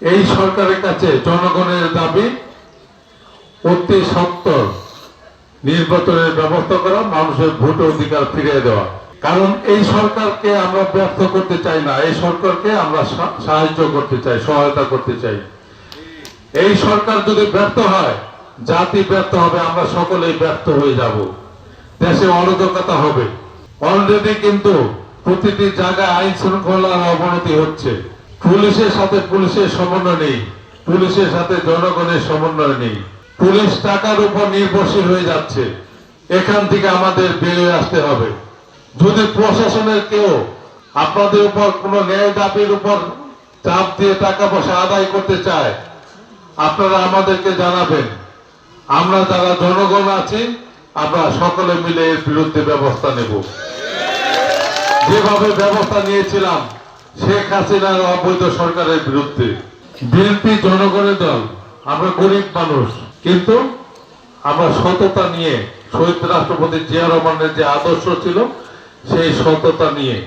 এই সরকারের কাছে জনগণের দাবি, অতি সত্তর নির্বাচনের ব্যবস্থা করা, মানুষের ভোট অধিকার ফিরিয়ে দেওয়া। কারণ এই সরকারকে আমরা ব্যর্থ করতে চাই না, এই সরকারকে আমরা সাহায্য করতে চাই, সহায়তা করতে চাই। এই সরকার যদি ব্যর্থ হয়, জাতি ব্যর্থ হবে, আমরা সকলেই ব্যর্থ হয়ে যাব। দেশে অরাজকতা হবে। অলরেডি কিন্তু প্রতিটি জায়গায় আইন শৃঙ্খলার অবনতি হচ্ছে। পুলিশের সাথে পুলিশের সমন্বয় নেই। পুলিশের সাথে জনগণের সমন্বয় নেই। পুলিশ টাকার উপর নির্ভরশীল হয়ে যাচ্ছে। এখান থেকে আমাদের বেরিয়ে আসতে হবে। যদি প্রশাসনের কেউ আপনাদের উপর কোনো ন্যায় দাবির উপর চাপ দিয়ে টাকা পয়সা আদায় করতে চায়, আপনারা আমাদেরকে জানাবেন। আমরা যারা জনগণ আছি, আমরা সকলে মিলে এর বিরুদ্ধে ব্যবস্থা নেব। যেভাবে ব্যবস্থা নিয়েছিলাম শেখ হাসিনার অবৈধ সরকারের বিরুদ্ধে বিএনপি জনগণের দল, আমরা গরিব মানুষ। কিন্তু আমরা সততা নিয়ে শহীদ রাষ্ট্রপতি জিয়া রহমানের যে আদর্শ ছিল, সেই সততা নিয়ে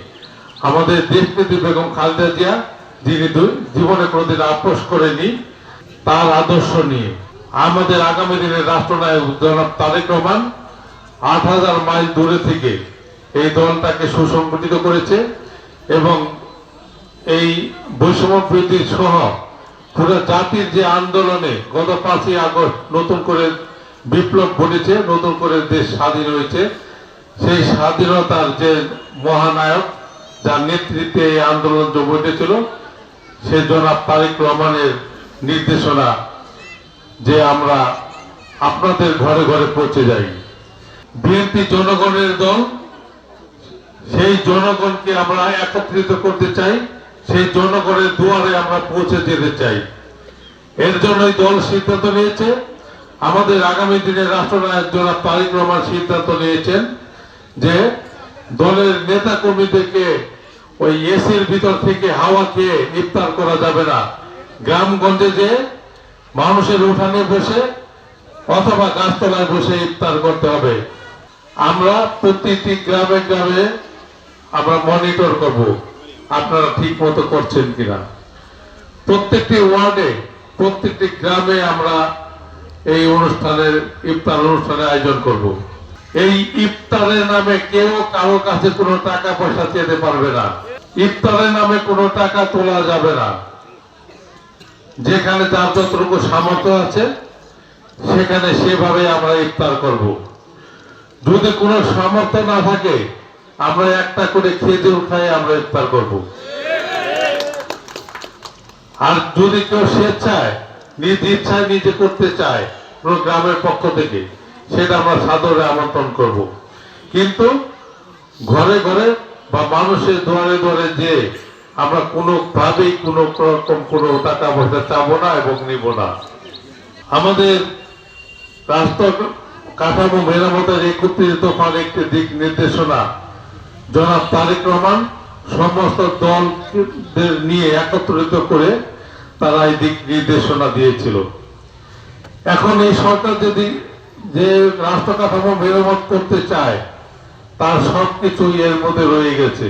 আমাদের দেশনীতি বেগম খালেদা জিয়া, যিনি দুই- জীবনে কোনোদিন আপোষ করেনি, তার আদর্শ নিয়ে আমাদের আগামী দিনের রাষ্ট্রনায়ক জনাব তারেক রহমান আট হাজার মাইল দূরে থেকে এই দলটাকে সুসংগঠিত করেছে এবং এই বৈষম্য বৃদ্ধি সহ পুরো জাতির যে আন্দোলনে গত পাঁচই আগস্ট নতুন করে বিপ্লব ঘটেছে, নতুন করে দেশ স্বাধীন হয়েছে, সেই স্বাধীনতার যে মহানায়ক যার নেতৃত্বে এই আন্দোলন যে ঘটেছিল, সে জনাব তারেক রহমানের নির্দেশনা যে আমরা আপনাদের ঘরে ঘরে পৌঁছে যাই। বিএনপি জনগণের দল, সেই জনগণকে আমরা একত্রিত করতে চাই। সেই জনগণের দুয়ারে আমরা পৌঁছে যেতে চাই। এর জন্যই দল সিদ্ধান্ত নিয়েছে। আমাদের আগামী দিনে রাষ্ট্রনায়ক জনাব তারিক রহমান সিদ্ধান্ত নিয়েছেন যে দলের নেতা কর্মীদেরকে ওই এসির ভিতর থেকে হাওয়া খেয়ে ইফতার করা যাবে না। গ্রামগঞ্জে যে মানুষের উঠানে বসে অথবা গাছতলায় বসে ইফতার করতে হবে, আমরা প্রতিটি গ্রামে গ্রামে আমরা মনিটর করব। আপনারা ঠিক মতো করছেন কিনা? প্রত্যেকটি ওয়ার্ডে, প্রত্যেকটি গ্রামে আমরা এই অনুষ্ঠানের, ইফতার অনুষ্ঠানের আয়োজন করব। এই ইফতারের নামে কেউ কারও কাছে কোনো টাকা পয়সা চেতে পারবে না। ইফতারের নামে কোনো টাকা তোলা যাবে না। যেখানে যার যতটুকু সামর্থ্য আছে, সেখানে সেভাবে আমরা ইফতার করব। যদি কোনো সামর্থ্য না থাকে আমরা একটা করে খেজুর খাই আমরা ইফতার করব। আর যদি কেউ স্বেচ্ছায়, নিজ ইচ্ছায় নিজে করতে চায়, কোনো গ্রামের পক্ষ থেকে, সেটা আমরা সাদরে আমন্ত্রণ করব। কিন্তু ঘরে ঘরে বা মানুষের দুয়ারে দুয়ারে যে আমরা কোনো ভাবেই কোনো রকম কোনো টাকা পয়সা চাবো না এবং নিব না। আমাদের রাষ্ট্র কাঠামো মেরামতের একত্রিত ফলে একটি দিক নির্দেশনা জনাব তারেক রহমান, সমস্ত দলদের নিয়ে একত্রিত করে তারা এই দিক নির্দেশনা দিয়েছিল। এখন এই সরকার যদি যে রাষ্ট্র কাঠামো মেরামত করতে চায়, তার সব কিছু এর মধ্যে রয়ে গেছে।